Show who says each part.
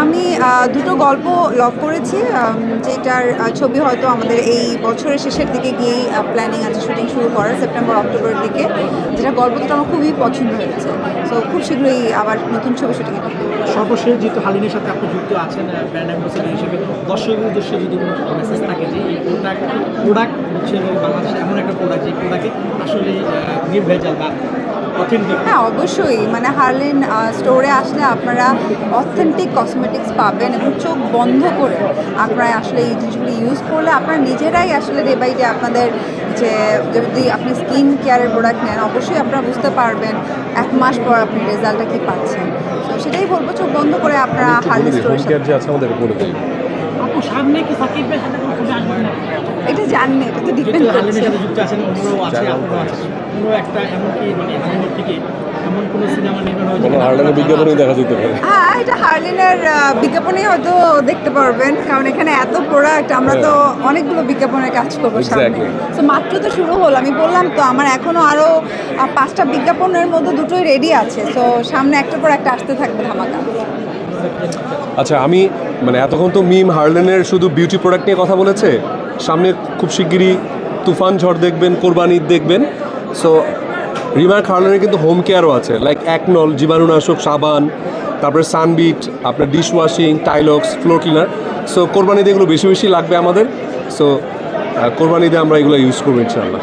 Speaker 1: আমি দুটো গল্প লক করেছি যেটার ছবি হয়তো আমাদের এই বছরের শেষের দিকে গিয়েই প্ল্যানিং আছে শুটিং শুরু করার সেপ্টেম্বর অক্টোবরের দিকে। যেটা গল্প দুটো আমার খুবই পছন্দ হয়েছে। সো খুব শীঘ্রই আবার নতুন ছবি শুটিংয়ে
Speaker 2: সর্বশেষ যেহেতু হালিনের সাথে আপনি যুক্ত আছেন ব্র্যান্ড অ্যাম্বাসেডার হিসেবে দর্শকের উদ্দেশ্যে যদি কোনো মেসেজ থাকে যে এই প্রোডাক্ট প্রোডাক্ট হচ্ছে বাংলাদেশে এমন একটা প্রোডাক্ট যে প্রোডাক্টে আসলে নির্ভেজাল বা
Speaker 1: হ্যাঁ অবশ্যই। মানে হার্লিন স্টোরে আসলে আপনারা অথেন্টিক কসমেটিক্স পাবেন এবং চোখ বন্ধ করে আপনারা আসলে এই জিনিসগুলো ইউজ করলে আপনারা নিজেরাই আসলে ডে বাই ডে আপনাদের যে যদি আপনি স্কিন কেয়ারের প্রোডাক্ট নেন অবশ্যই আপনারা বুঝতে পারবেন এক মাস পর আপনি রেজাল্টটা কী পাচ্ছেন। তো সেটাই বলব চোখ বন্ধ করে আপনারা হার্লিন
Speaker 3: আছে আমাদের
Speaker 2: আপু সামনে কি সাকিব ভাইয়ের সাথে কোনো ছবি আসবে না
Speaker 1: জানলে এটা তো ডিপেন্ড করছে।
Speaker 2: যুক্ত আছেন অন্যরাও আছে আপনারাও কোনো একটা মানে থেকে এমন কোনো সিনেমা নির্মাণ হয়েছে
Speaker 3: কোনো
Speaker 2: কিনা
Speaker 3: হার্ডলাইনের বিজ্ঞাপনই দেখা যেতে পারে।
Speaker 1: হ্যাঁ এটা হার্লিনের হয়তো দেখতে পারবেন কারণ এখানে এত প্রোডাক্ট আমরা তো অনেকগুলো বিজ্ঞাপনের কাজ করব সামনে. তো মাত্র তো শুরু হলো আমি বললাম তো আমার এখনও আরও পাঁচটা বিজ্ঞাপনের মধ্যে দুটোই রেডি আছে। তো সামনে একটার পর একটা আসতে থাকবে ধামাকা।
Speaker 3: আচ্ছা আমি মানে এতক্ষণ তো মিম হার্লেনের শুধু বিউটি প্রোডাক্ট নিয়ে কথা বলেছে? সামনে খুব শিগগিরই তুফান ঝড় দেখবেন, কোরবান ঈদ দেখবেন। সো রিমার্ক হার্লেনের কিন্তু হোম কেয়ারও আছে। লাইক একনল জীবাণুনাশক, সাবান, তারপরে সানবিট আপনার dish washing Tylox floor cleaner so কোরবানিতে এগুলো বেশি বেশি লাগবে আমাদের। সো কোরবানিতে আমরা এগুলো ইউজ করব ইনশাআল্লাহ।